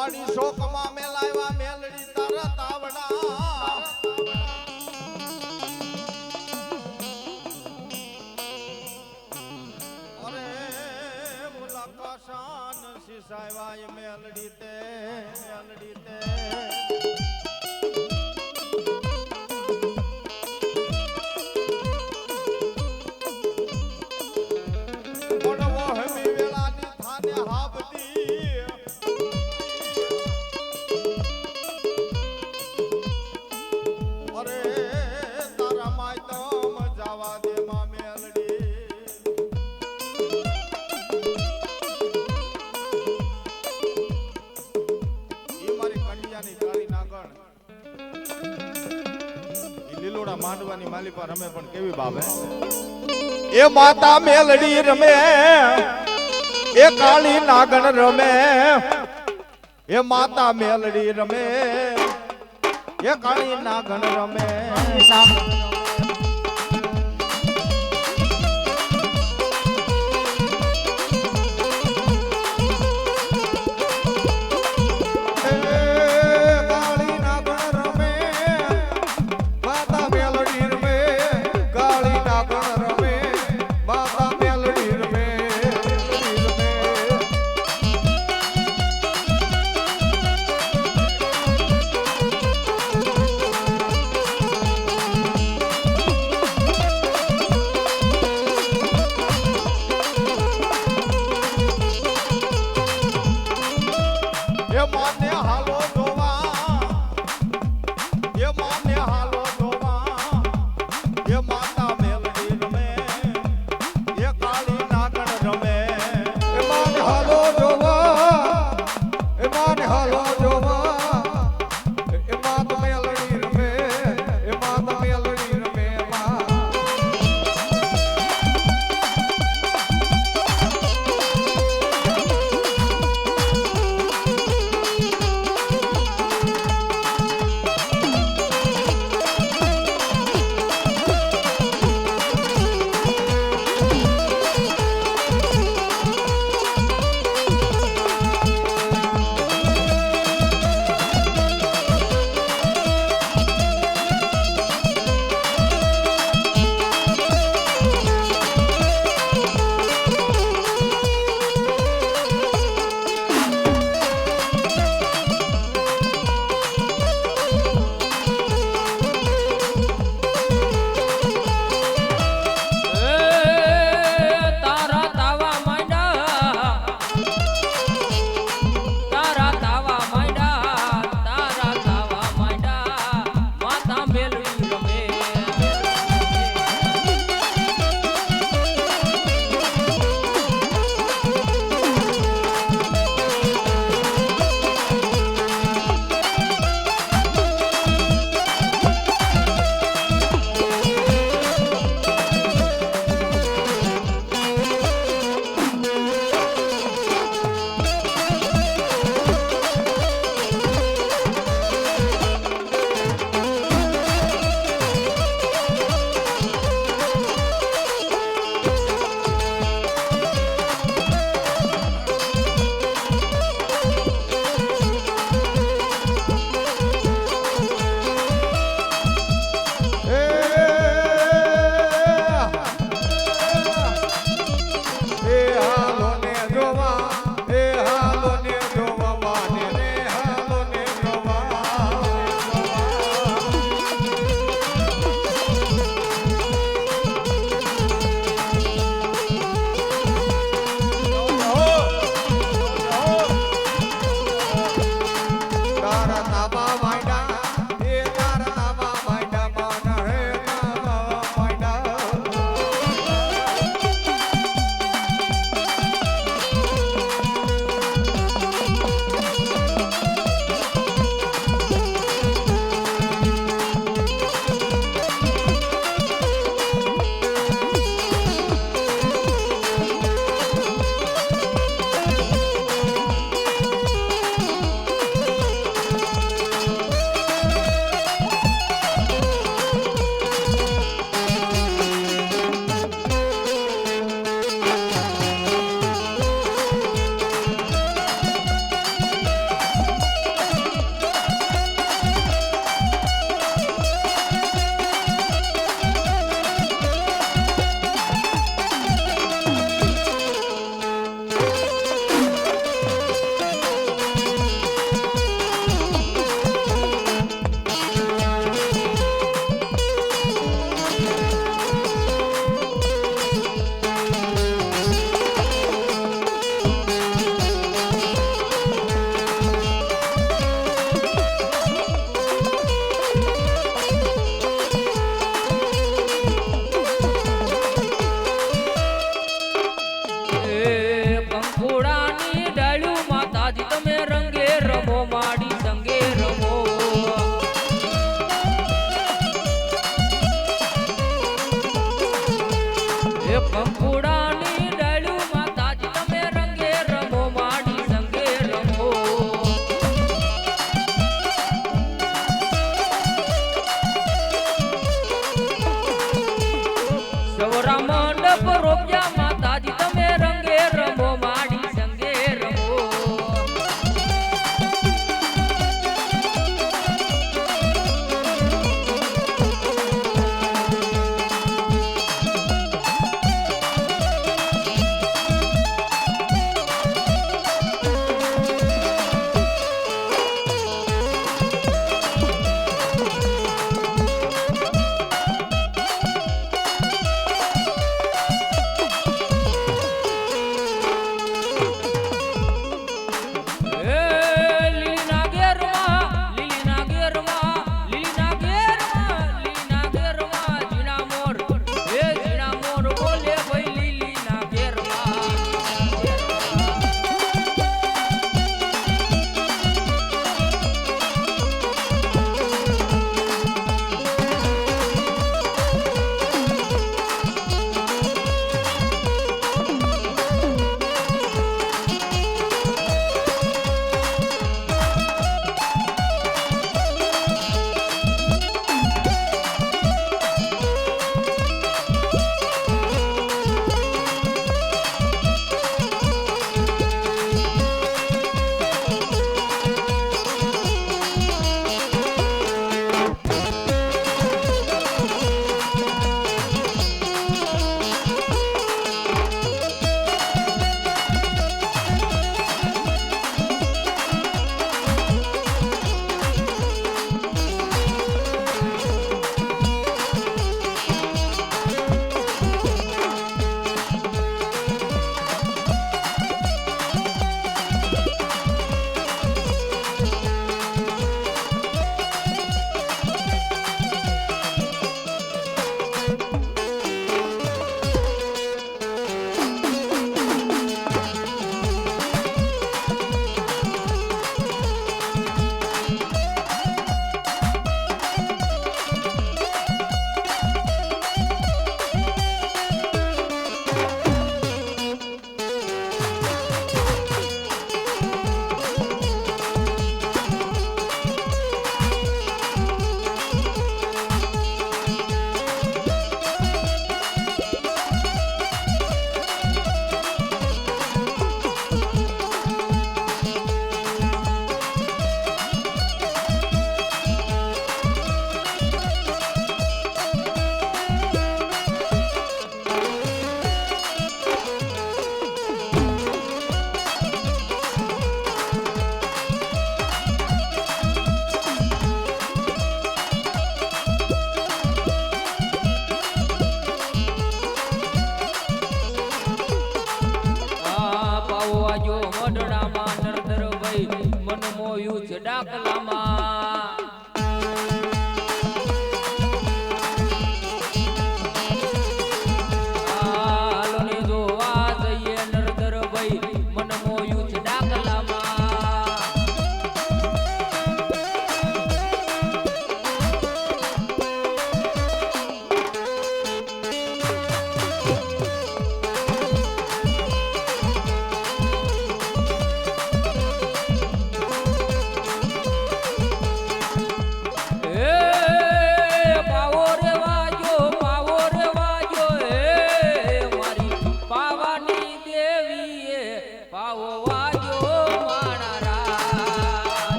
વાડી શોકમાં મેલાવ્યા મેલડી તરત તાવડા લીલોડા માંડવાની માલી પર રમે પણ કેવી બાબે એ માતા મેલડી રમે એ કાળી નાગણ રમે એ માતા મેલડી રમે એ કાળી નાગણ રમે. એ આજો મઢડામાં નરદર ભાઈ મન મોયું છે ડાકલામાં